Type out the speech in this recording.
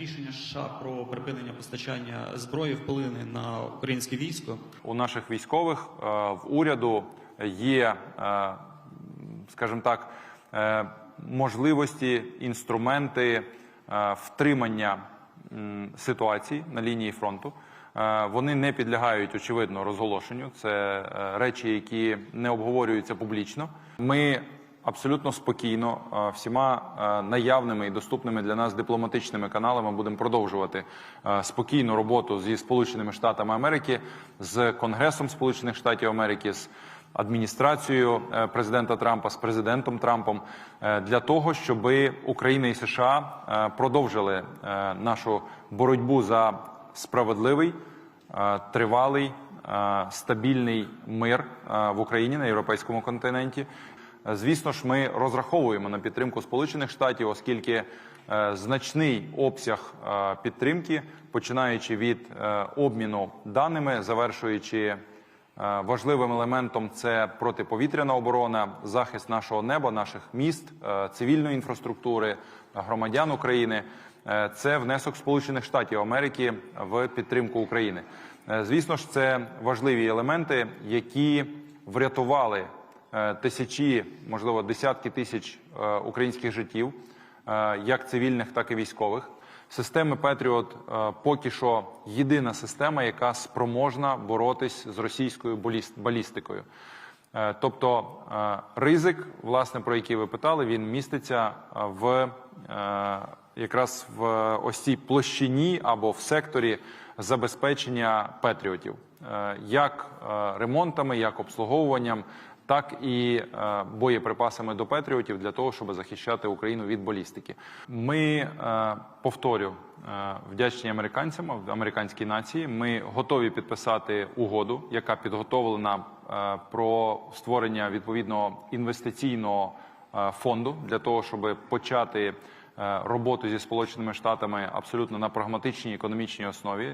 рішення США про припинення постачання зброї вплине на українське військо? У наших військових е, в уряду є, е, скажімо так, е, можливості, інструменти втримання ситуації на лінії фронту. Вони не підлягають очевидно розголошенню. Це речі, які не обговорюються публічно. Ми абсолютно спокійно е, всіма е, наявними і доступними для нас дипломатичними каналами будемо продовжувати е, спокійну роботу зі Сполученими Штатами Америки, з Конгресом Сполучених Штатів Америки, з адміністрацією президента Трампа, з президентом Трампом для того, щоб Україна і США продовжили нашу боротьбу за справедливий, тривалий, стабільний мир в Україні на європейському континенті. Звісно ж, ми розраховуємо на підтримку Сполучених Штатів, оскільки е, значний обсяг е, підтримки, починаючи від е, обміну даними, завершуючи важливим елементом, це протиповітряна оборона, захист нашого неба, наших міст, цивільної інфраструктури, громадян України. Це внесок Сполучених Штатів Америки в підтримку України. Звісно ж, це важливі елементи, які врятували тисячі, можливо, десятки тисяч е, українських життів, е, як цивільних, так і військових. Системи Петріот е, поки що єдина система, яка спроможна боротись з російською баліст- балістикою. Е, Тобто е, ризик, власне, про який ви питали, він міститься е, в е, якраз в ось цій площині або в секторі забезпечення патріотів, Е, як е, ремонтами, як обслуговуванням, так і е, боєприпасами до патріотів для того, щоб захищати Україну від балістики. Ми е, повторю е, вдячні американцям, американській нації. Ми готові підписати угоду, яка підготовлена про створення відповідного інвестиційного фонду для того, щоб почати роботу зі сполученими штатами абсолютно на прагматичній економічній основі.